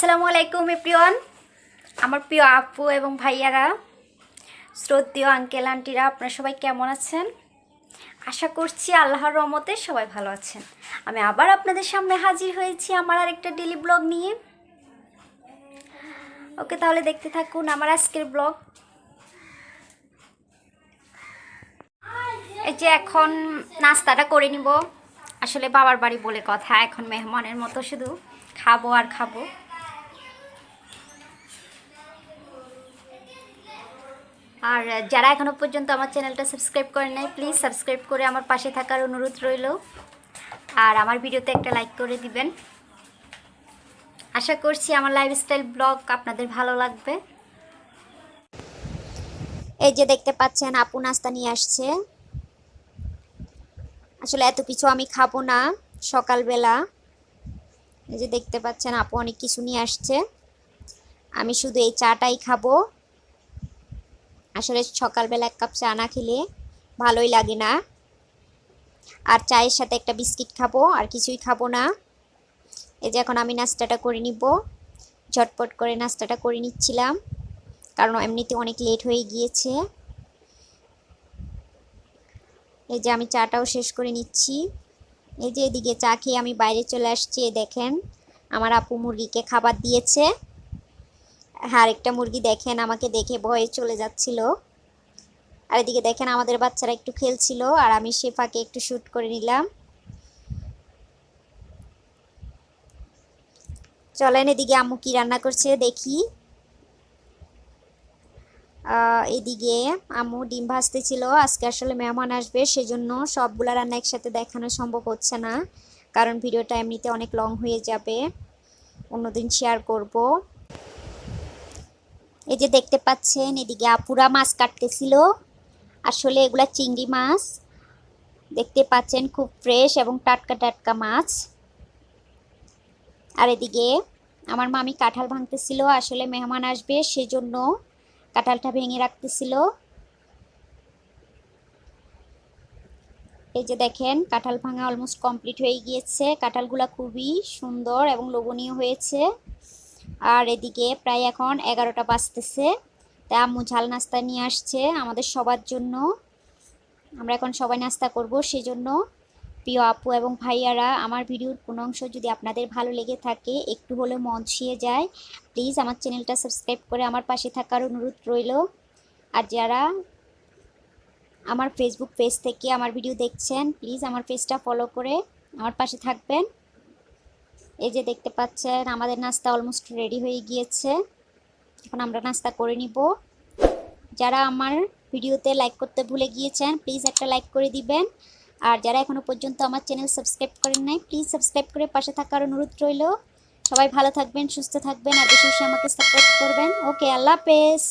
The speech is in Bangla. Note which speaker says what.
Speaker 1: আসসালামু আলাইকুম এপ্রিয়ন আমার প্রিয় আপু এবং ভাইয়ারা, শ্রদ্ধেয় আঙ্কেল, আন্টিরা, আপনারা সবাই কেমন আছেন? আশা করছি আল্লাহর রহমতে সবাই ভালো আছেন। আমি আবার আপনাদের সামনে হাজির হয়েছি আমার আরেকটা ডেলি ব্লগ নিয়ে। ওকে, তাহলে দেখতে থাকুন আমার আজকের ব্লগ এই যে এখন নাস্তাটা করে নিব। আসলে বাবার বাড়ি বলে কথা, এখন মেহমানের মতো শুধু খাব আর খাব। আর যারা এখনও পর্যন্ত আমার চ্যানেলটা সাবস্ক্রাইব করেন নাই, প্লিজ সাবস্ক্রাইব করে আমার পাশে থাকার অনুরোধ রইল। আর আমার ভিডিওতে একটা লাইক করে দিবেন। আশা করছি আমার লাইফস্টাইল ব্লগ আপনাদের ভালো লাগবে। এই যে দেখতে পাচ্ছেন, আপু নাস্তা নিয়ে আসছে। আসলে এত কিছু আমি খাব না সকালবেলা। এই যে দেখতে পাচ্ছেন, আপু অনেক কিছু নিয়ে আসছে। আমি শুধু এই চাটাই খাব। আসলে সকালবেলা এক কাপ চা না খেলে ভালোই লাগে না। আর চায়ের সাথে একটা বিস্কিট খাব, আর কিছুই খাব না। এই যে এখন আমি নাস্তাটা করে নিব। ঝটপট করে নাস্তাটা করে নিচ্ছিলাম, কারণ এমনিতে অনেক লেট হয়ে গিয়েছে। এই যে আমি চাটাও শেষ করে নিচ্ছি। এই যে এদিকে চা খেয়ে আমি বাইরে চলে আসছি দেখেন, আমার আপু মুরগিকে খাবার দিয়েছে। আর একটা মুরগি দেখেন, আমাকে দেখে ভয়ে চলে যাচ্ছিল। আর এদিকে দেখেন আমাদের বাচ্চারা একটু খেলছিল, আর আমি সে ফাঁকে একটু শ্যুট করে নিলাম। চলেন এদিকে আম্মু কি রান্না করছে দেখি। এদিকে আম্মু ডিম ভাজতেছিল, আজকে আসলে মেহমান আসবে, সেজন্য সবগুলা রান্না একসাথে দেখানো সম্ভব হচ্ছে না, কারণ ভিডিওটা এমনিতে অনেক লং হয়ে যাবে। অন্যদিন শেয়ার করব। এই যে দেখতে পাচ্ছেন, এদিকে আপুরা মাছ কাটতেছিল। আসলে এগুলা চিংড়ি মাছ। দেখতে পাচ্ছেন খুব ফ্রেশ এবং টাটকা টাটকা মাছ। আর এদিকে আমার মামি কাঁঠাল ভাঙতেছিল, আসলে মেহমান আসবে সেজন্য কাঁঠালটা ভেঙে রাখতেছিল। এই যে দেখেন, কাঁঠাল ভাঙা অলমোস্ট কমপ্লিট হয়ে গিয়েছে। কাঁঠালগুলো খুবই সুন্দর এবং লোভনীয় হয়েছে। আর এদিকে প্রায় এখন এগারোটা বাজতেছে। তা আম্মু ঝাল নাস্তা নিয়ে আসছে আমাদের সবার জন্য। আমরা এখন সবাই নাস্তা করব, সেজন্য প্রিয় আপু এবং ভাইয়ারা, আমার ভিডিওর কোনো অংশ যদি আপনাদের ভালো লেগে থাকে, একটু হলেও মন ছুঁয়ে যায় প্লিজ আমার চ্যানেলটা সাবস্ক্রাইব করে আমার পাশে থাকার অনুরোধ রইল। আর যারা আমার ফেসবুক পেজ থেকে আমার ভিডিও দেখছেন প্লিজ আমার পেজটা ফলো করে আমার পাশে থাকবেন। এই যে দেখতে পাচ্ছেন, আমাদের নাস্তা অলমোস্ট রেডি হয়ে গিয়েছে। এখন আমরা নাস্তা করে নিব। যারা আমার ভিডিওতে লাইক করতে ভুলে গিয়েছেন প্লিজ একটা লাইক করে দিবেন। আর যারা এখনও পর্যন্ত আমার চ্যানেল সাবস্ক্রাইব করেন নাই প্লিজ সাবস্ক্রাইব করে পাশে থাকার অনুরোধ রইল। সবাই ভালো থাকবেন, সুস্থ থাকবেন, আর বেশি বেশি আমাকে সাপোর্ট করবেন। ওকে আল্লাহ হাফেজ।